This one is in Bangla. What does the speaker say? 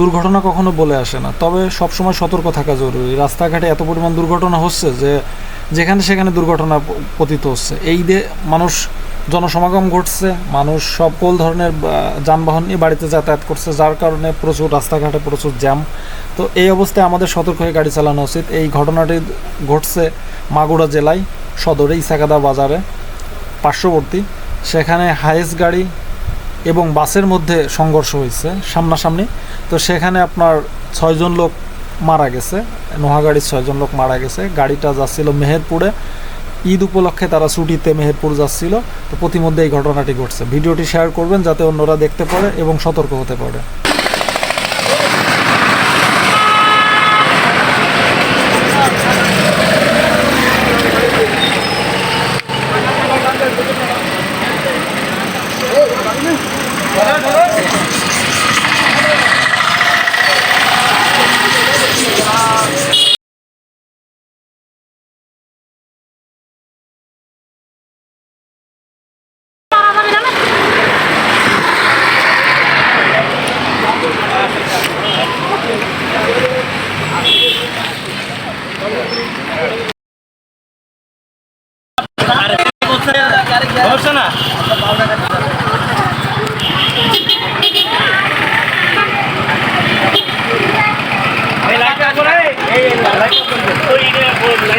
দুর্ঘটনা কখনো বলে আসে না। তবে সবসময় সতর্ক থাকা জরুরি। রাস্তাঘাটে এত পরিমাণ দুর্ঘটনা হচ্ছে যে, যেখানে সেখানে দুর্ঘটনা পতিত হচ্ছে। এই দিয়ে মানুষ জনসমাগম ঘটছে, মানুষ সকল ধরনের যানবাহন নিয়ে বাড়িতে যাতায়াত করছে, যার কারণে প্রচুর রাস্তাঘাটে প্রচুর জ্যাম। তো এই অবস্থায় আমাদের সতর্ক হয়ে গাড়ি চালানো উচিত। এই ঘটনাটি ঘটছে মাগুরা জেলায়, সদরে, ইসাকাদা বাজারে, পার্শ্ববর্তী। সেখানে হাইয়েস্ট গাড়ি এবং বাসের মধ্যে সংঘর্ষ হয়েছে সামনাসামনি। তো সেখানে আপনার ছয়জন লোক মারা গেছে, নোহাগাড়ির ছয়জন লোক মারা গেছে। গাড়িটা যাচ্ছিল মেহেরপুরে। ঈদ উপলক্ষে তারা ছুটিতে মেহেরপুর যাচ্ছিল। তো প্রতিমধ্যে এই ঘটনাটি ঘটছে। ভিডিওটি শেয়ার করবেন যাতে অন্যরা দেখতে পারে এবং সতর্ক হতে পারে। আর বছরের ভরসা না। பொழிகிற போதுல